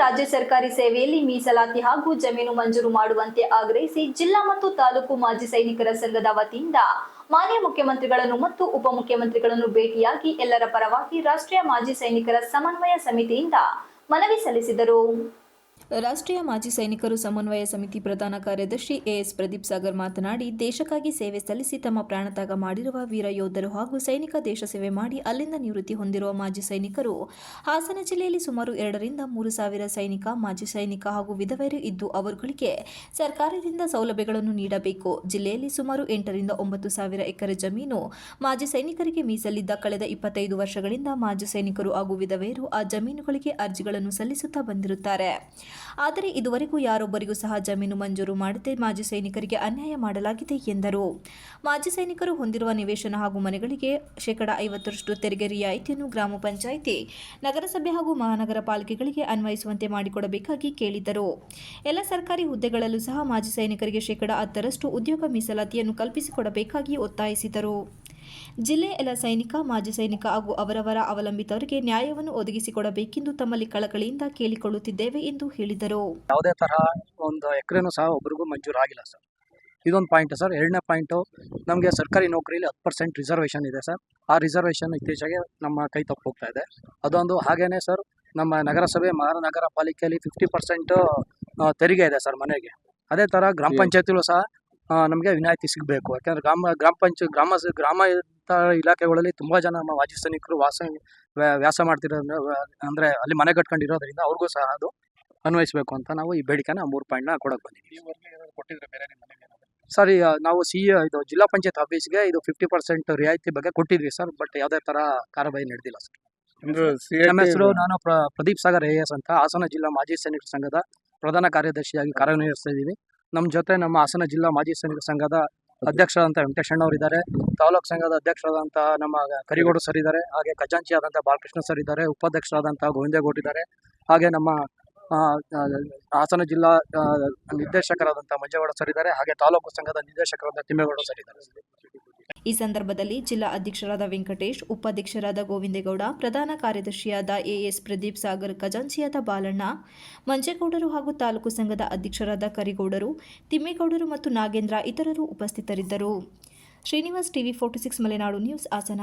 ರಾಜ್ಯ ಸರ್ಕಾರಿ ಸೇವೆಯಲ್ಲಿ ಮೀಸಲಾತಿ ಹಾಗೂ ಜಮೀನು ಮಂಜೂರು ಮಾಡುವಂತೆ ಆಗ್ರಹಿಸಿ ಜಿಲ್ಲಾ ಮತ್ತು ತಾಲೂಕು ಮಾಜಿ ಸೈನಿಕರ ಸಂಘದ ವತಿಯಿಂದ ಮಾನ್ಯ ಮುಖ್ಯಮಂತ್ರಿಗಳನ್ನು ಮತ್ತು ಉಪಮುಖ್ಯಮಂತ್ರಿಗಳನ್ನು ಭೇಟಿಯಾಗಿ ಎಲ್ಲರ ಪರವಾಗಿ ರಾಷ್ಟ್ರೀಯ ಮಾಜಿ ಸೈನಿಕರ ಸಮನ್ವಯ ಸಮಿತಿಯಿಂದ ಮನವಿ ಸಲ್ಲಿಸಿದರು. ರಾಷ್ಟ್ರೀಯ ಮಾಜಿ ಸೈನಿಕರು ಸಮನ್ವಯ ಸಮಿತಿ ಪ್ರಧಾನ ಕಾರ್ಯದರ್ಶಿ ಎಎಸ್ ಪ್ರದೀಪ್ ಸಾಗರ್ ಮಾತನಾಡಿ, ದೇಶಕ್ಕಾಗಿ ಸೇವೆ ಸಲ್ಲಿಸಿ ತಮ್ಮ ಪ್ರಾಣತ್ಯಾಗ ಮಾಡಿರುವ ವೀರ ಯೋಧರು ಹಾಗೂ ಸೈನಿಕ ದೇಶ ಸೇವೆ ಮಾಡಿ ಅಲ್ಲಿಂದ ನಿವೃತ್ತಿ ಹೊಂದಿರುವ ಮಾಜಿ ಸೈನಿಕರು ಹಾಸನ ಜಿಲ್ಲೆಯಲ್ಲಿ ಸುಮಾರು ಎರಡರಿಂದ ಮೂರು ಸಾವಿರ ಸೈನಿಕ, ಮಾಜಿ ಸೈನಿಕ ಹಾಗೂ ವಿಧವೆಯರು ಇದ್ದು, ಅವರುಗಳಿಗೆ ಸರ್ಕಾರದಿಂದ ಸೌಲಭ್ಯಗಳನ್ನು ನೀಡಬೇಕು. ಜಿಲ್ಲೆಯಲ್ಲಿ ಸುಮಾರು ಎಂಟರಿಂದ ಒಂಬತ್ತು ಸಾವಿರ ಎಕರೆ ಜಮೀನು ಮಾಜಿ ಸೈನಿಕರಿಗೆ ಮೀಸಲಿದ್ದ. ಕಳೆದ ಇಪ್ಪತ್ತೈದು ವರ್ಷಗಳಿಂದ ಮಾಜಿ ಸೈನಿಕರು ಹಾಗೂ ವಿಧವೆಯರು ಆ ಜಮೀನುಗಳಿಗೆ ಅರ್ಜಿಗಳನ್ನು ಸಲ್ಲಿಸುತ್ತಾ ಬಂದಿರುತ್ತಾರೆ. ಆದರೆ ಇದುವರೆಗೂ ಯಾರೊಬ್ಬರಿಗೂ ಸಹ ಜಮೀನು ಮಂಜೂರು ಮಾಡದೆ ಮಾಜಿ ಸೈನಿಕರಿಗೆ ಅನ್ಯಾಯ ಮಾಡಲಾಗಿದೆ ಎಂದರು. ಮಾಜಿ ಸೈನಿಕರು ಹೊಂದಿರುವ ನಿವೇಶನ ಹಾಗೂ ಮನೆಗಳಿಗೆ ಶೇಕಡ ಐವತ್ತರಷ್ಟು ತೆರಿಗೆ ರಿಯಾಯಿತಿಯನ್ನು ಗ್ರಾಮ ಪಂಚಾಯಿತಿ, ನಗರಸಭೆ ಹಾಗೂ ಮಹಾನಗರ ಪಾಲಿಕೆಗಳಿಗೆ ಅನ್ವಯಿಸುವಂತೆ ಮಾಡಿಕೊಡಬೇಕಾಗಿ ಕೇಳಿದರು ಎಲ್ಲ ಸರ್ಕಾರಿ ಹುದ್ದೆಗಳಲ್ಲೂ ಸಹ ಮಾಜಿ ಸೈನಿಕರಿಗೆ ಶೇಕಡ ಹತ್ತರಷ್ಟು ಉದ್ಯೋಗ ಮೀಸಲಾತಿಯನ್ನು ಕಲ್ಪಿಸಿಕೊಡಬೇಕಾಗಿ ಒತ್ತಾಯಿಸಿದರು. ಜಿಲ್ಲೆ ಎಲ್ಲ ಸೈನಿಕ ಮಾಜಿ ಸೈನಿಕ ಹಾಗೂ ಅವರವರ ಅವಲಂಬಿತವರಿಗೆ ನ್ಯಾಯವನ್ನು ಒದಗಿಸಿಕೊಡಬೇಕೆಂದು ತಮ್ಮಲ್ಲಿ ಕಳಕಳಿಯಿಂದ ಕೇಳಿಕೊಳ್ಳುತ್ತಿದ್ದೇವೆ ಎಂದು ಹೇಳಿದರು. ಯಾವುದೇ ತರಹ ಒಂದು ಎಕರೆನೂ ಸಹ ಒಬ್ರಿಗೂ ಮಂಜೂರಾಗಿಲ್ಲ ಸರ್. ಇದೊಂದು ಪಾಯಿಂಟ್ ಸರ್. ಎರಡನೇ ಪಾಯಿಂಟು ನಮಗೆ ಸರ್ಕಾರಿ ನೌಕರಿಯಲ್ಲಿ ಹತ್ತು ಪರ್ಸೆಂಟ್ ರಿಸರ್ವೇಷನ್ ಇದೆ ಸರ್. ಆ ರಿಸರ್ವೇಷನ್ ಇತ್ತೀಚೆಗೆ ನಮ್ಮ ಕೈ ತಪ್ಪು ಹೋಗ್ತಾ ಇದೆ. ಅದೊಂದು ಹಾಗೇ ಸರ್ ನಮ್ಮ ನಗರಸಭೆ ಮಹಾನಗರ ಪಾಲಿಕೆಯಲ್ಲಿ ಫಿಫ್ಟಿ ಪರ್ಸೆಂಟು ತೆರಿಗೆ ಇದೆ ಸರ್ ಮನೆಗೆ. ಅದೇ ಥರ ಗ್ರಾಮ ಪಂಚಾಯತಿಗಳು ಸಹ ನಮಗೆ ವಿನಾಯಿತಿ ಸಿಗಬೇಕು. ಯಾಕೆಂದ್ರೆ ಗ್ರಾಮ ಗ್ರಾಮ ಪಂಚ ಗ್ರಾಮ ಗ್ರಾಮ ಇಲಾಖೆಗಳಲ್ಲಿ ತುಂಬ ಜನ ನಮ್ಮ ಮಾಜಿ ಸೈನಿಕರು ವಾಸ ವ್ಯಾ- ವ್ಯಾಸ ಮಾಡ್ತಿರೋದ್ರಿಂದ ಅಂದರೆ ಅಲ್ಲಿ ಮನೆ ಕಟ್ಕೊಂಡಿರೋದ್ರಿಂದ ಅವ್ರಿಗೂ ಸಹ ಅದು ಅನ್ವಯಿಸಬೇಕು ಅಂತ ನಾವು ಈ ಬೇಡಿಕೆನ ಮೂರು ಪಾಯಿಂಟ್ನ ಕೊಡೋಕೆ ಬಂದಿದ್ದೀವಿ ಸರ್ ನಾವು ಸಿ ಇದು ಜಿಲ್ಲಾ ಪಂಚಾಯತ್ ಆಫೀಸ್ಗೆ ಇದು ಫಿಫ್ಟಿ ಪರ್ಸೆಂಟ್ ರಿಯಾಯಿತಿ ಬಗ್ಗೆ ಕೊಟ್ಟಿದ್ವಿ ಸರ್ ಬಟ್ ಯಾವುದೇ ಥರ ಕಾರ್ಯವಾಹಿ ನಡೆದಿಲ್ಲ ಸರ್. ನಮ್ಮ ಹೆಸರು ನಾನು ಪ್ರ ಪ್ರದೀಪ್ ಸಾಗರ್ ಎ ಎಸ್ ಅಂತ ಹಾಸನ ಜಿಲ್ಲಾ ಮಾಜಿ ಸೈನಿಕರ ಸಂಘದ ಪ್ರಧಾನ ಕಾರ್ಯದರ್ಶಿಯಾಗಿ ಕಾರ್ಯನಿರ್ವಹಿಸ್ತಾ ಇದ್ದೀವಿ. ನಮ್ಮ ಜೊತೆ ನಮ್ಮ ಹಾಸನ ಜಿಲ್ಲಾ ಮಾಜಿ ಸೈನಿಕ ಸಂಘದ ಅಧ್ಯಕ್ಷರಾದಂಥ ವೆಂಕಟೇಶಣ್ಣ ಇದ್ದಾರೆ. ತಾಲೂಕು ಸಂಘದ ಅಧ್ಯಕ್ಷರಾದಂಥ ನಮ್ಮ ಕರಿಗೋಡು ಸರ್ ಇದ್ದಾರೆ. ಹಾಗೆ ಖಜಾಂಚಿ ಆದಂಥ ಬಾಲಕೃಷ್ಣ ಸರ್ ಇದ್ದಾರೆ. ಉಪಾಧ್ಯಕ್ಷರಾದಂಥ ಗೋವಿಂದೇಗೌಡ ಇದ್ದಾರೆ. ಹಾಗೆ ನಮ್ಮ ಹಾಸನ ಜಿಲ್ಲಾ ನಿರ್ದೇಶಕರಾದಂತಹ ನಿರ್ದೇಶಕರಾದಂಥ ಮಂಜೇಗೌಡ ಸರ್ ಇದ್ದಾರೆ. ಹಾಗೆ ತಾಲೂಕು ಸಂಘದ ನಿರ್ದೇಶಕರಾದ ತಿಮ್ಮೇಗೌಡ ಸರ್ ಇದ್ದಾರೆ. ಈ ಸಂದರ್ಭದಲ್ಲಿ ಜಿಲ್ಲಾ ಅಧ್ಯಕ್ಷರಾದ ವೆಂಕಟೇಶ್, ಉಪಾಧ್ಯಕ್ಷರಾದ ಗೋವಿಂದೇಗೌಡ, ಪ್ರಧಾನ ಕಾರ್ಯದರ್ಶಿಯಾದ ಎಎಸ್ ಪ್ರದೀಪ್ ಸಾಗರ್, ಖಜಾಂಚಿಯಾದ ಬಾಲಣ್ಣ, ಮಂಜೇಗೌಡರು ಹಾಗೂ ತಾಲೂಕು ಸಂಘದ ಅಧ್ಯಕ್ಷರಾದ ಕರಿಗೌಡರು, ತಿಮ್ಮೇಗೌಡರು ಮತ್ತು ನಾಗೇಂದ್ರ ಇತರರು ಉಪಸ್ಥಿತರಿದ್ದರು. Srinivas TV forty six Malenadu news Hassan.